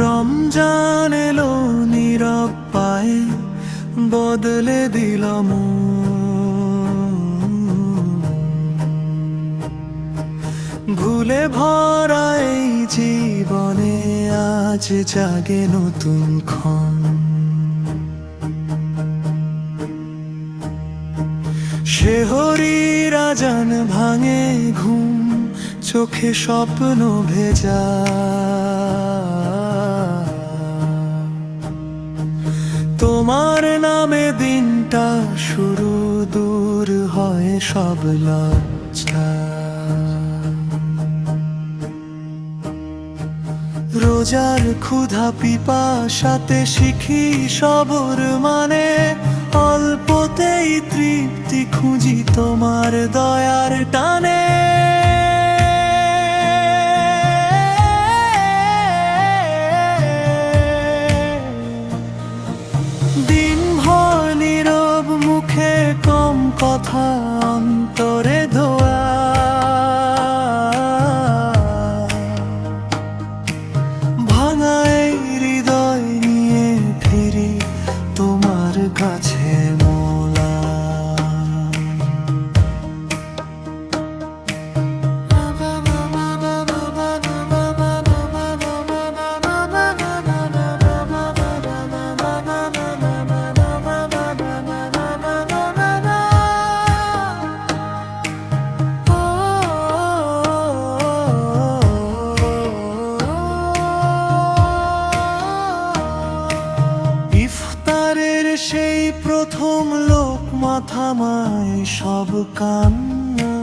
রমজান এলো নীরব পায়ে বদলে দিলাম ভুলে ভরা এই জীবনে আজ জাগে নতুন ক্ষণ। শেহরি রাজান ভাঙে ঘুম, চোখে স্বপ্ন ভেজা। তোমার নামে দিনটা শুরু, দূর হয় সব লজ্জা। রোজার ক্ষুধা পিপাসাতে শিখি সবর মানে অল্পতেই তৃপ্তি খুঁজি তোমার দয়ার টানে। মুখে কম কথা, অন্তরে সেই প্রথম লোক মাথামায় সব কান্না।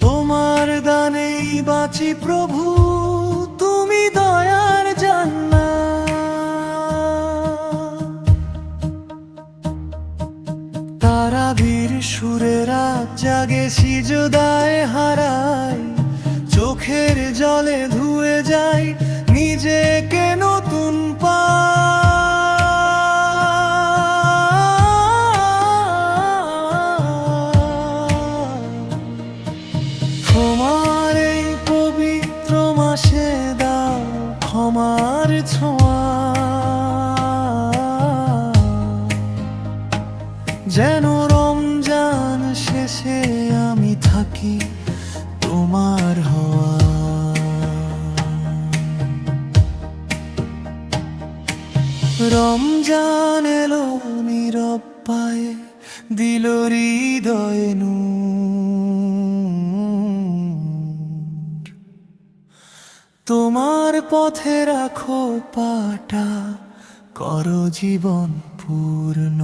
তোমার দানেই বাঁচি প্রভু, তুমি দয়ার জান্না। তারা বীর সুরে রাত জাগে সিজদায় হারাই চোখের জলে ধুয়ে যায় নিজেকে থাকি তোমার হওয়া রমজান এলো নীরব পায়ে, দিল হৃদয় নূর। তোমার পথে রাখো পাটা, করো জীবন পূর্ণ